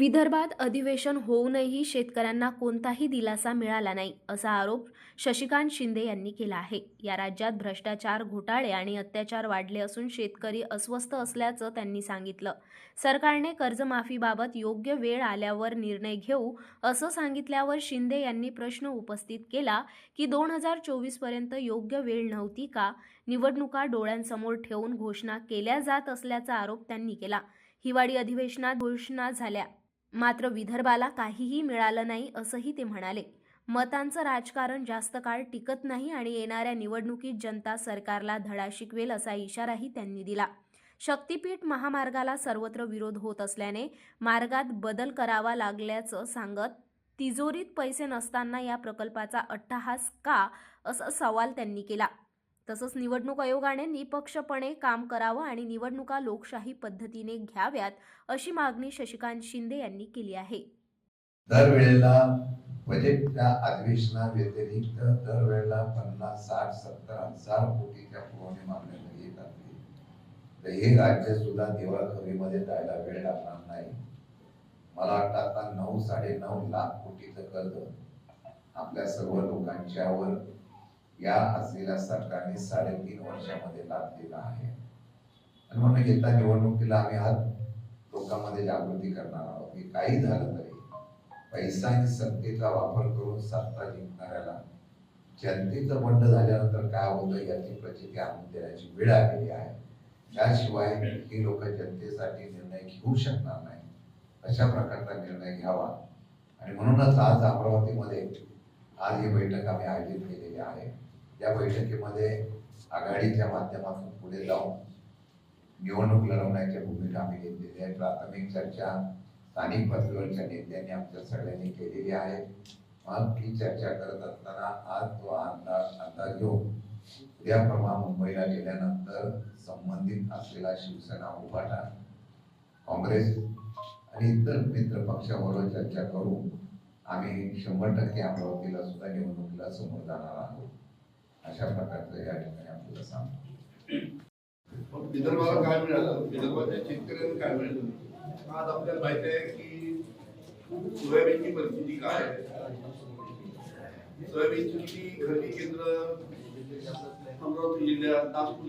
विदर्भात अधिवेशन होऊनही शेतकऱ्यांना कोणताही दिलासा मिळाला नाही असा आरोप शशिकांत शिंदे यांनी केला आहे. या राज्यात भ्रष्टाचार घोटाळे आणि अत्याचार वाढले असून शेतकरी अस्वस्थ असल्याचं त्यांनी सांगितलं. सरकारने कर्जमाफीबाबत योग्य वेळ आल्यावर निर्णय घेऊ असं सांगितल्यावर शिंदे यांनी प्रश्न उपस्थित केला की दोन हजार चोवीसपर्यंत योग्य वेळ नव्हती का? निवडणुका डोळ्यांसमोर ठेवून घोषणा केल्या जात असल्याचा आरोप त्यांनी केला. हिवाळी अधिवेशनात घोषणा झाल्या. मात्र विदर्भाला काहीही मिळालं नाही असंही ते म्हणाले. मतांचं राजकारण जास्त काळ टिकत नाही आणि येणाऱ्या निवडणुकीत जनता सरकारला धडा शिकवेल असा इशाराही त्यांनी दिला. शक्तीपीठ महामार्गाला सर्वत्र विरोध होत असल्याने मार्गात बदल करावा लागल्याचं सांगत तिजोरीत पैसे नसताना या प्रकल्पाचा अट्टहास का? असा सवाल त्यांनी केला. तसंच निवडणूक आयोगाने निपक्षपणे काम करावं आणि निवडणुका लोकशाही पद्धतीने घ्याव्यात अशी मागणी शशिकांत शिंदे यांनी केली आहे. दरवेळेला म्हणजे बजेटच्या अधिवेशना व्यतिरिक्त दरवेळेला पन्नास साठ सत्तर हजार कोटीच्या पुरवणी मागण्या येत असतील. तर हे राज्य सुद्धा दिवाळखोरीमध्ये जायला वेळ लागणार नाही. मला वाटतं आता नऊ साडे नऊ लाख कोटीचं कर्ज आपल्या सर्व लोकांच्यावर या असलेल्या सरकारने साडेतीन वर्षामध्ये लादलेला आहे. आणि म्हणून येत्या निवडणुकीला आम्ही आज लोकांमध्ये जागृती करणार आहोत. की काही झालं तरी पैसा आणि सत्तेचा वापर करून सत्ता जिंकणाऱ्याला जनतेचं बंड झाल्यानंतर काय होतं याची प्रचिती आणून देण्याची वेळ आलेली आहे. त्याशिवाय ही लोक जनतेसाठी निर्णय घेऊ शकणार नाही अशा प्रकारचा निर्णय घ्यावा. आणि म्हणूनच आज अमरावतीमध्ये आज ही बैठक आम्ही आयोजित केलेली आहे. या बैठकीमध्ये आघाडीच्या माध्यमातून पुढे जाऊन निवडणूक लढवण्याची भूमिका आम्ही घेतलेली आहे. प्राथमिक चर्चा स्थानिक पातळीवरच्या नेत्यांनी आमच्या सगळ्यांनी केलेली आहे. मग ती चर्चा करत असताना आज तो अंदाज अंदाज घेऊन उद्या परवा मुंबईला गेल्यानंतर संबंधित असलेला शिवसेना उभाटा काँग्रेस आणि इतर मित्र पक्षाबरोबर चर्चा करून आम्ही शंभर टक्के अमरावतीला सुद्धा निवडणुकीला समोर जाणार आहोत. अशा प्रकारचं या ठिकाणी आपल्याला सांगतो. विदर्भाला काय मिळालं? विदर्भाच्या शेतकऱ्यांना काय मिळालं? आज आपल्याला माहीत आहे की सोयाबीनची परिस्थिती काय सोयाबीनची खरेदी केंद्र अमरावती जिल्ह्यात नागपूर